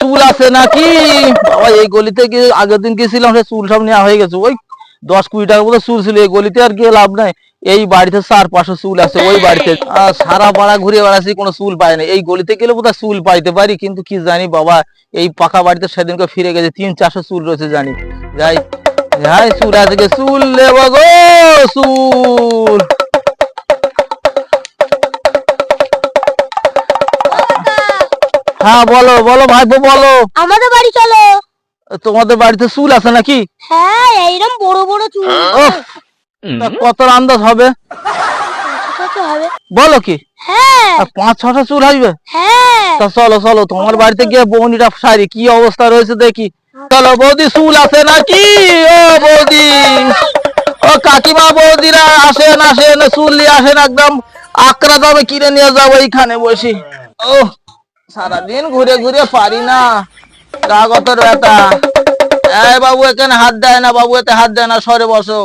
চুল আছে নাকি? বাবা, এই গলিতে গিয়ে আগের দিন গেছিলাম সে চুল সব নেওয়া হয়ে গেছে। ওই দশ কুড়ি টাকার মতো চুল ছিল, এই গলিতে আর গিয়ে লাভ নাই। এই বাড়িতে চার, পাঁচশো চুল আছে ওই বাড়িতে। সারা পাড়া ঘুরে বেড়াচ্ছি, কোনো চুল পাই না। এই গলিতে গেলে বোধহয় চুল পাইতে পারি, কিন্তু কি জানি বাবা, এই পাকা বাড়িতে সেদিনকে ফিরে গেছে, তিন, চারশো চুল রয়েছে জানি। যাই যাই, চুল আছে চুল নেব গো, চুল। হ্যাঁ বলো বলো ভাইপো বলো। আমাদের বাড়ি চলো। তোমাদের বাড়িতে চুল আছে নাকি? হ্যাঁ এইরকম বড় বড় চুল। কত আন্দাজ হবে? বলো কি? হ্যাঁ। পাঁচ ছটা চুল আসবে? হ্যাঁ। তা চলো চলো তোমার বাড়িতে গিয়ে বৌনিটা সারি কি অবস্থা রয়েছে দেখি। চলো বৌদি চুল আছে নাকি? ও বৌদি। ও কাকিমা বৌদিরা আসেন আসেন চুল নিয়ে আসেন একদম। আকরা দামে কিনে নিয়ে যাব এইখানে বসি। ও সারাদিন ঘুরে ঘুরে পারি না। কাগতর বেটা এই বাবু, এখানে হাত দেয় না বাবু, এতে হাত দেয় না, সরে বসো।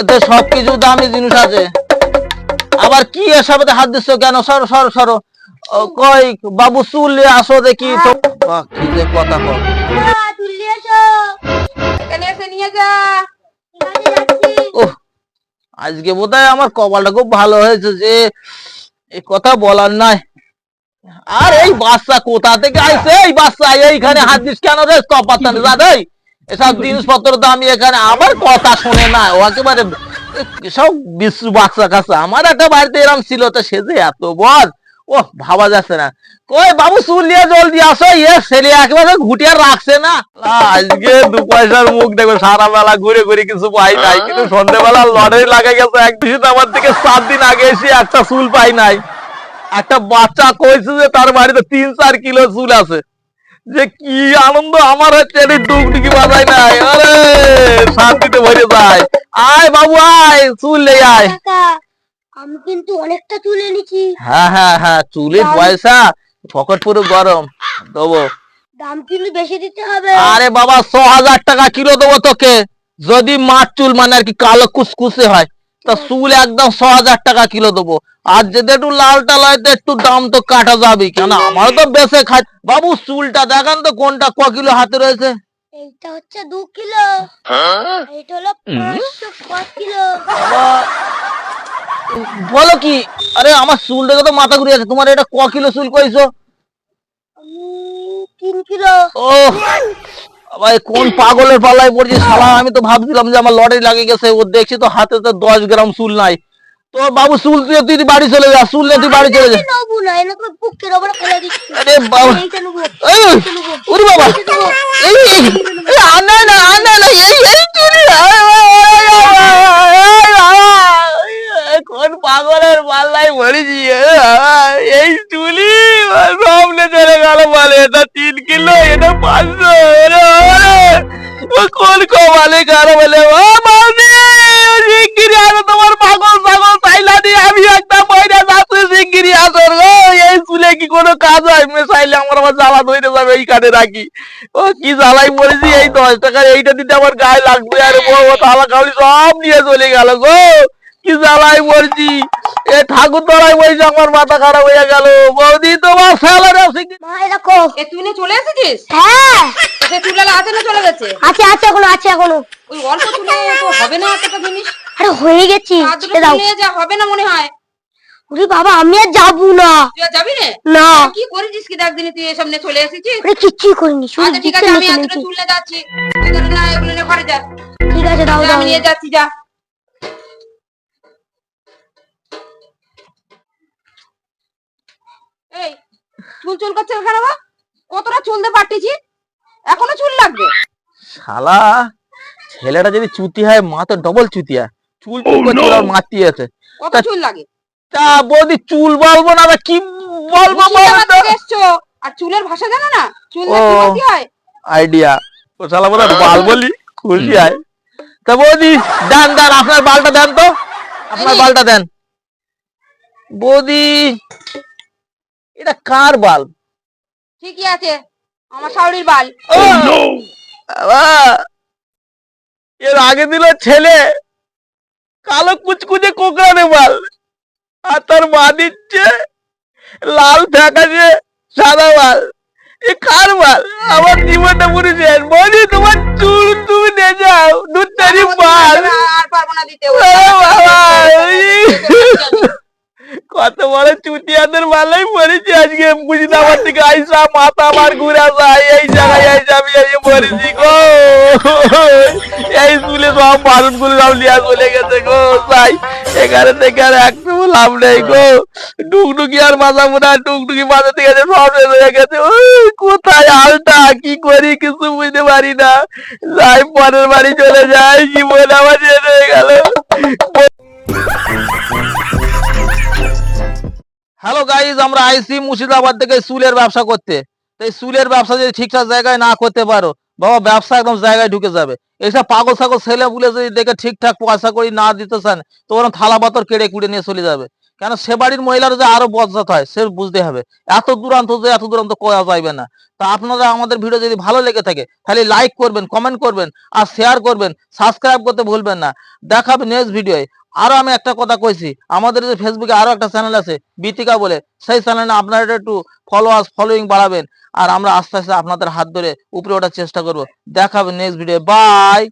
এতে সবকিছু দামি জিনিস আছে। আবার কি এসবে হাত দিচ্ছ কেন? সরো সরো সরো। কই? বাবু, চুল নিয়ে আসো দেখি। তো কি যে কথা ওহ আজকে বোধহয় আমার কপালটা খুব ভালো হয়েছে যে এই কথা বলার নাই আর এই বাচ্চা কোথা থেকে এই বাচ্চা, এইখানে হাত দিস কেন রে? দাদাই এসব জিনিসপত্র দামি এখানে আবার কথা শোনে না। ও একেবারে সব বাচ্চা কাছে আমার একটা বাড়িতে এরম ছিল তো সে যে এত বদ ও ভাবা যাচ্ছে না। কই বাবু, চুল নিয়ে জলদি আসো। ইয়ে ছেলে একেবারে ঘুটিয়ে রাখছে না। আজকে দু পয়সার মুখ দেখো সারা বেলা ঘুরে ঘুরে কিছু পাই নাই। কিন্তু সন্ধ্যেবেলা লড়াই লাগাই গেছে। এক আমার থেকে সাত দিন আগে এসে একটা চুল পাই নাই। একটা বাচ্চা কইছে যে তার বাড়িতে তিন চার কিলো চুল আছে। যে কি আনন্দ আমার হচ্ছে এটি ডুগডুগি বাজাই নাই। আরে শান্তিতে ভরে যায়। আয় বাবু আয় চুল লে আয়। আমি কিন্তু অনেকটা চুল এনেছি। হ্যাঁ হ্যাঁ হ্যাঁ চুলের পয়সা পকেট পুরো গরম। দেবো। দাম কিন্তু বেশি দিতে হবে। আরে বাবা ছ হাজার টাকা কিলো দেবো তোকে। যদি মাছ চুল মানে আর কি কালো কুসকুসে হয়। তা চুল একদম ছ হাজার টাকা কিলো দেবো। আর যদি একটু লালটা লয়তো একটু দাম তো কাটা যাবে কেন আমারও তো বেঁচে খাই বাবু চুলটা দেখান তো কোনটা ক কিলো হাতে রয়েছে? এইটা হচ্ছে দু কিলো। এইটা হলো কিলো। বলো কি আরে আমার চুল দেখে তো মাথা ঘুরে আছে তোমার এটা ক কিলো চুল কইছো? তিন কিলো। ও ভাই কোন পাগলের পাল্লায় পড়ছি শালা আমি তো ভাবছিলাম যে আমার লটারি লাগে গেছে ও দেখছি তো হাতে তো দশ গ্রাম চুল নাই তো বাবু চুল তুই তুই বাড়ি চলে যা চুল নিয়ে তুই বাড়ি চলে যা না আরে বাবা এই, ওরে বাবা এই এই, এই, না আনে না এই চুরি কোন পাগলের পাল্লায় পড়েছি এই চলে গেল বলে এটা তিন কিলো, এটা পাঁচশো ও কোন কমালে কারও বলে ও মাউনি শিগগিরি আসো তোমার পাগল পাগল তাইলা দিয়ে আমি একটা মহিলা যাচ্ছি শিগগিরি আসো এই চুলে কি কোনো কাজ হয়? মেশাইলে আমার আবার জ্বালা ধরে যাবে এই কাঠে রাখি ও কি জ্বালাই পড়েছি, এই দশ টাকার এইটা দিতে আমার গায়ে লাগবে। আরে বউ তালা কাউরি সব নিয়ে চলে গেল গো। কি জ্বালাই পড়ছি এ ঠাকুর তলায় বসে আমার মাথা খারাপ হয়ে গেল। বৌদি তোমার স্যালারি আছে কি এ তুই নিয়ে চলে এসেছিস? হ্যাঁ। সে চুলালা আছে না চলে গেছে? আছে আছে এখনও আছে এখনও। ওই অল্প চুলে তো হবে না এতটা জিনিস। আরে হয়ে গেছি। আর ছেড়ে দাও। যা হবে না মনে হয়। ওরে বাবা আমি আর যাব না। তুই আর যাবি রে? না। কি করেছিস কি দেখ দিনে তুই এসব নিয়ে চলে এসেছিস? ওরে কিচ্ছুই করিনি আচ্ছা ঠিক আছে আমি আর। চুল নিয়ে যাচ্ছি। তুই না এগুলো নিয়ে ঘরে যা। ঠিক আছে দাও দাও। আমি নিয়ে যাচ্ছি যা। চুল চুল করছে বা কতটা চুল দিয়ে পাঠিয়েছি এখনও চুল লাগবে? শালা ছেলেটা যদি চুতি হয় মা তো ডবল চুতিয়া। চুল চুল করছে আর মাতি আছে। কত চুল লাগে? তা বৌদি চুল বলব না তা কি বলব বুঝিয়ে বলো আমার তো? থেকে এসছো। আর চুলের ভাষা জানো না? চুল কি হয়? আইডিয়া ও শালা বোধ বাল বলি খুশি হয়। তা বৌদি দেন দেন আপনার বালটা দেন তো। আপনার বালটা দেন। বৌদি এটা কার বাল? ঠিকই আছে আমার শাওরির বাল। ও! বাবা, এর আগে দিল ছেলে কালো কুচকুচে কোকড়ানে বাল। আর তার মা দিচ্ছে লাল ফ্যাকাশে সাদা বাল। এ কার বাল? আমার জীবনটা পুরো শেষ। বলি তোমার চুল তুমি নিয়ে যাও দুধ তারি মাল আর পারব না দিতে। কত চুতিয়াদের মালাই আজকে। মুর্শিদাবাদ থেকে আইসা, মাথা আমার ঘুরা যায় এই জায়গায় পড়েছি গো। এই স্কুলে সব সব চলে গেছে গো, তাই এখানে একটু লাভ নেই গো। টুকটুকি আর মাথা মোটা, টুকটুকি মাথা থেকে সব হয়ে গেছে। কোথায় আলটা কি করি কিছু বুঝতে পারি না। যাই পরের বাড়ি চলে যাই, জীবন আমার হয়ে গেল। হ্যালো গাইজ আমরা আইসি মুর্শিদাবাদ থেকে চুলের ব্যবসা করতে। তাই চুলের ব্যবসা যদি ঠিকঠাক জায়গায় না করতে পারো, বাবা, ব্যবসা একদম জায়গায় ঢুকে যাবে। এইসব পাগল ছাগল ছেলে বুলে যদি দেখে ঠিকঠাক পয়সা করি না দিতে চান, তো ওরকম থালা পাতর কেড়ে কুড়ে নিয়ে চলে যাবে। কেন সে বাড়ির মহিলারা যে আরও বজ্জাত হয়, সে বুঝতে হবে। এত দূরান্ত যে এত দূরান্ত করা যাইবে না। তা আপনারা আমাদের ভিডিও যদি ভালো লেগে থাকে, তাহলে লাইক করবেন কমেন্ট করবেন আর শেয়ার করবেন সাবস্ক্রাইব করতে ভুলবেন না। দেখাবে নেক্সট ভিডিওয় আরও আমি একটা কথা কইছি, আমাদের যে ফেসবুকে আরও একটা চ্যানেল আছে বিতিকা বলে, সেই চ্যানেলে আপনারা একটু ফলোয়ার্স ফলোইং বাড়াবেন। আর আমরা আস্তে আস্তে আপনাদের হাত ধরে উপরে ওঠার চেষ্টা করব। দেখাবে নেক্সট ভিডিও বাই